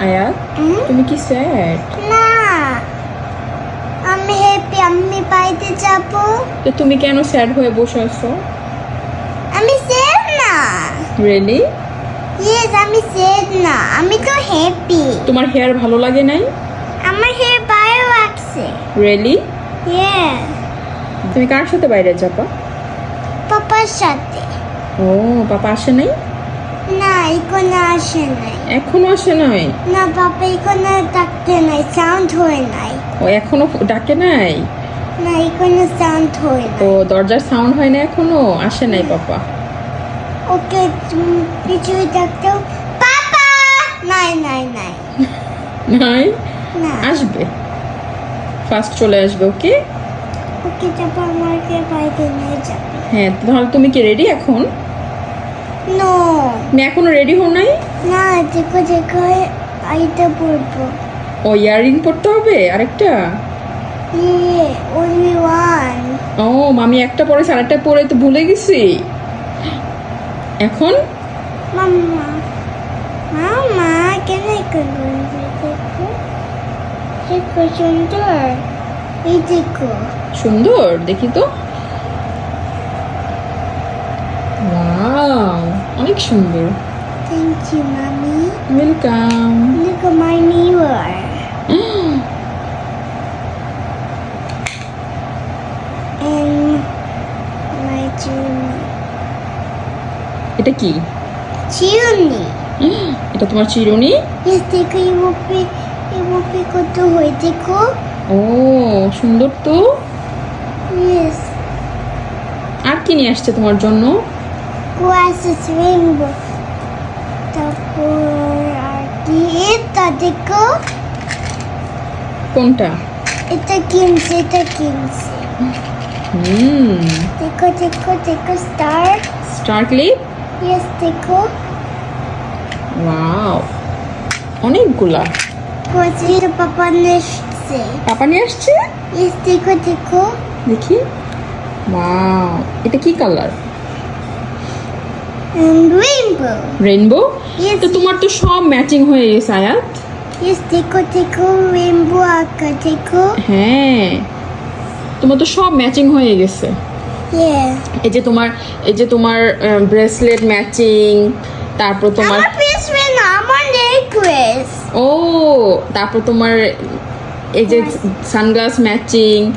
হুম? তুমি কি স্যাড না। আমি হ্যাপি আমি বাড়িতে যাব। তো তুমি কেন স্যাড হয়ে বসে আছো? আমি সেড না। রিয়েলি ইয়েস আমি সেড না। আমি তো হ্যাপি তোমার হেয়ার ভালো লাগে নাই? আমার হেয়ার ভালো লাগছে। রিয়েলি ইয়েস তুমি কার সাথে বাইরে যাবা? পাপার সাথে। ও পাপা আসে নাই? না এখানে আসে নাই। এখনও আসে নাই? না পাপা এখানে ডাকতে নাই সাউন্ড হয় নাই। ও এখনও ডাকে নাই? না এখানে সাউন্ড হয় না ও দরজার সাউন্ড হয় না এখনও? আসে নাই পাপা। ওকে কিছুই ডাকতেও পাপা! নাই নাই নাই। নাই? না। আসবে। ফার্স্ট চলে আসবে ওকে? ওকে যাব আমাকে বাড়িতে নিয়ে যাবে। হ্যাঁ তাহলে তুমি কি রেডি এখন? নো তুমি এখনও রেডি হও নাই? না দেখো দেখো আইটা পড়ব ও ইয়ারিং পড়তে হবে? আরেকটা? ইয়ে only one ও মামি একটা পরেছে আরেকটা পরে তো ভুলে গেছি। এখন? মাম্মা মামা কেন দেখো সুন্দর এই দেখো। সুন্দর দেখি তো। ওয়াও অনেক সুন্দর থ্যাংক ইউ মামি welcome Look at my mirror. And my chimney. এটা কি Chimney. এটা তোমার চিরুনি Yes, দেখো ইউপি ইউপি কত হয় দেখো ও সুন্দর তো Yes. আর কি নিয়ে আসছে তোমার জন্য Rainbow. তারপর আর কি এটা দেখো কোনটা? এটা কিনছে এটা কিনছে হুম। দেখো দেখো দেখো স্টার স্টার ক্লিপ ইয়েস দেখো ওয়াও অনেকগুলা। কোচি পাপা নেসছে পাপা নিয়ে আসছে ইয়েস দেখো দেখো দেখি। ওয়াও এটা কি কালার rainbow. রেইনবো তো তোমার তো সব ম্যাচিং হয়ে গেছে আয়াত। Yes, দেখো দেখো rainbow আঁকা দেখো। হ্যাঁ। তোমার তো সব ম্যাচিং হয়ে গেছে। এই যে তোমার এই যে তোমার ব্রেসলেট ম্যাচিং তারপর তোমার আমার friend আমার necklace. ও তারপর তোমার এই যে সানগ্লাস ম্যাচিং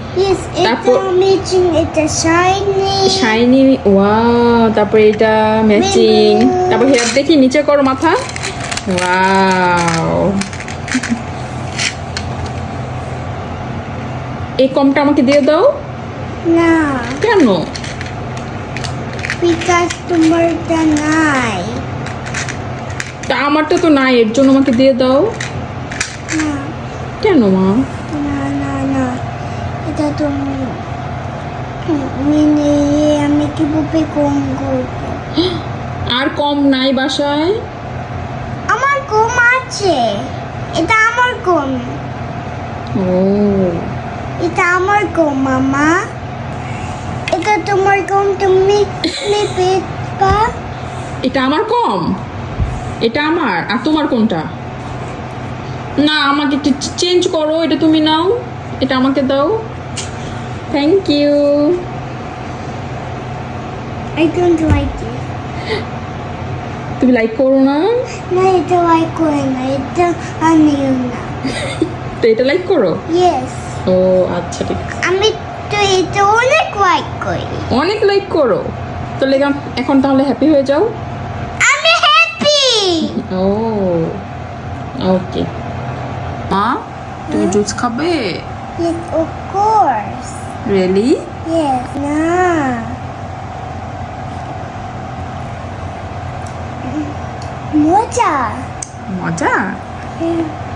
তারপর- matching এটা shiny. শাইনি ওয়াও তারপর এটা ম্যাচিং তারপর হেয়ার দেখি নিচে করো মাথা। ওয়াও এই কমটা আমাকে দিয়ে দাও। না। কেন? বিকাশ তোমারটা নাই। তা আমারটা তো নাই এর জন্য আমাকে দিয়ে দাও। কেন মা? না না না। এটা তো মানে আমি কীভাবে কম করব? আর কম নাই বাসায়? আমার কম আছে। এটা আমার কম ও। এটা আমার গম মামা। এটা তোমার গম তুমি তুমি পেটবা এটা আমার কম? এটা আমার? আর তোমার কোনটা? না আমাকে চেঞ্জ করো এটা তুমি নাও এটা আমাকে দাও। Thank you I don't like it তুমি লাইক করো না? না এটা লাইক করে না এটা আনিও না। তো এটা লাইক করো? ইয়েস ও আচ্ছা ঠিক আছে। আমি তো এটা অনেক লাইক করি। অনেক লাইক করো। তো লেগা এখন তাহলে হ্যাপি হয়ে যাও। আমি হ্যাপি ও ওকে মা তুমি জুস খাবে yes of course really yes না মজা মজা Yeah.